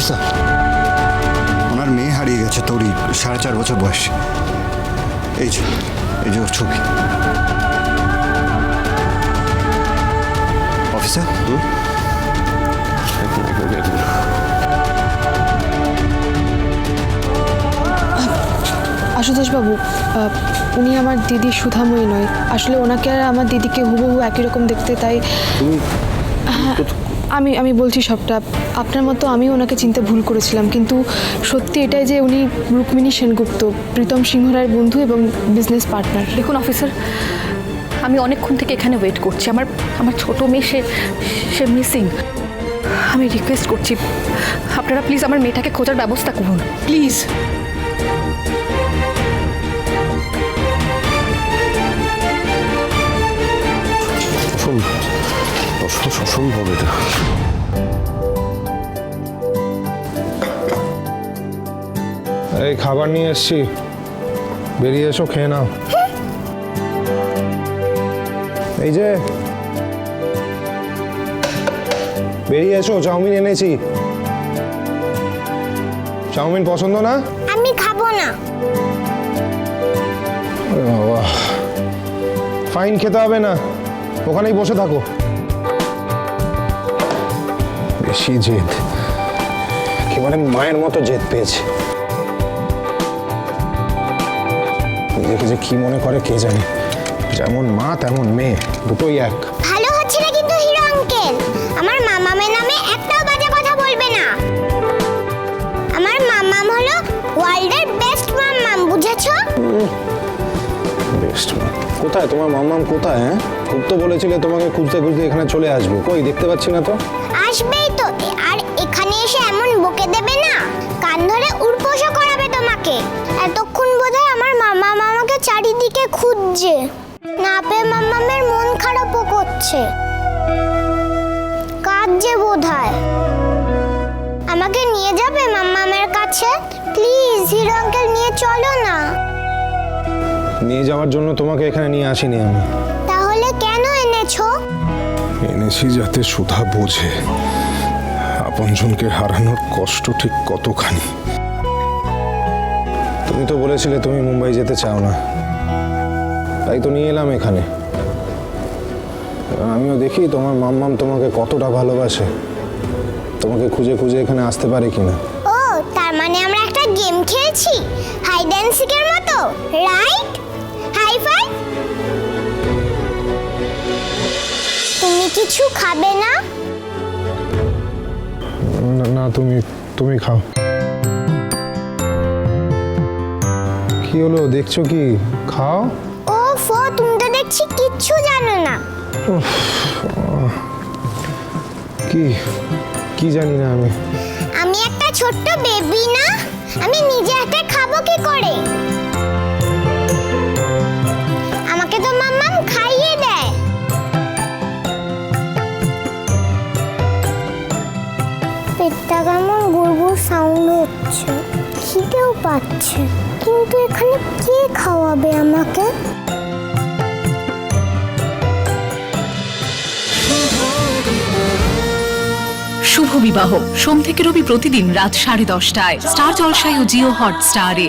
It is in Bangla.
অফিসার? ওনার মেয়ে হারিয়ে গেছে তোরই সাড়ে চার বছর বয়স। এই যে এই যে ওর ছবি। অফিসার? আশুতোষবাবু আহ, উনি আমার দিদি সুধাময়ী নয়। আসলে ওনাকে আর আমার দিদিকে হুবহু একই রকম দেখতে তাই হ্যাঁ, আমি আমি বলছি সবটা। আপনার মতো আমি ওনাকে চিনতে ভুল করেছিলাম কিন্তু সত্যি এটাই যে উনি রুক্মিণী সেনগুপ্ত প্রীতম সিংহ রায়ের বন্ধু এবং বিজনেস পার্টনার দেখুন অফিসার আমি অনেকক্ষণ থেকে এখানে ওয়েট করছি। আমার আমার ছোট মেয়ে সে সে মিসিং আমি রিকোয়েস্ট করছি আপনারা প্লিজ আমার মেয়েটাকে খোঁজার ব্যবস্থা করুন। প্লিজ অসম্ভব এটা এই খাবার নিয়ে এসছি। বেরিয়ে এসো খেয়ে নাও। এই যে। বেরিয়ে এসো চাউমিন এনেছি। চাউমিন পছন্দ না? আমি খাব না। ফাইন খেতে হবে না। ওখানেই বসে থাকো। বেশি জেদ। একেবারে মায়ের মতো জেদ পেয়েছে। নিজেকে যে কি মনে করে কে জানে? যেমন মা তেমন মেয়ে দুটোই এক। ভালো হচ্ছে না কিন্তু হিরো আঙ্কেল। আমার মামামের নামে একটাও বাজে কথা বলবে না। আমার মামাম হলো ওয়ার্ল্ডের বেস্ট মামাম বুঝেছ? বেস্ট কোথায়? তোমার মাম্মাম কোথায় হ্যাঁ? খুব তো বলেছিলে তোমাকে খুঁজতে খুঁজতে এখানে চলে আসব। কই, দেখতে পাচ্ছি না তো? আসবেই তো। আর এখানে এসে এমন বকে দেবে না? কান ধরে উড়পোষও করাবে তোমাকে। এতক্ষণ বোধহয় আমার মামা মামাকে চারিদিকে খুঁজছে। না পেয়ে মামামের মন খারাপও করছে। কাঁদছে বোধহয়। আমাকে নিয়ে যাবে মামামের কাছে? প্লিজ, হিরো আঙ্কেল, নিয়ে চলো না। নিয়ে যাওয়ার জন্য তোমাকে এখানে নিয়ে আসিনি আমি। তাহলে কেন এনেছো? এনেছি যাতে সুধা বোঝে আপনজনকে হারানোর কষ্ট ঠিক কতখানি। তুমি তো বলেছিলে তুমি মুম্বাই যেতে চাও না। তাই তো নিয়ে এলাম এখানে। আমিও দেখি তোমার মাম্মাম তোমাকে কতটা ভালোবাসে। তোমাকে খুঁজে খুঁজে এখানে আসতে পারে কিনা। ও তার মানে আমরা একটা গেম খেলছি? হাইড অ্যান্ড সিকের মতো রাইট কিছু খাবে না? না, তুমি তুমি খাও। কি হলো দেখছ কি? খাও। ও ফো তুমি তো দেখছি কিচ্ছু জানো না। কি কি জানি না আমি। আমি একটা ছোট্ট বেবি না আমি নিজে হাতে খাব কি করে? হচ্ছে খিদেও পাচ্ছে। কিন্তু এখানে কে খাওয়াবে আমাকে? শুভ বিবাহ। সোম থেকে রবি প্রতিদিন রাত সাড়ে দশটায়। স্টার জলসায় ও জিও হট স্টারে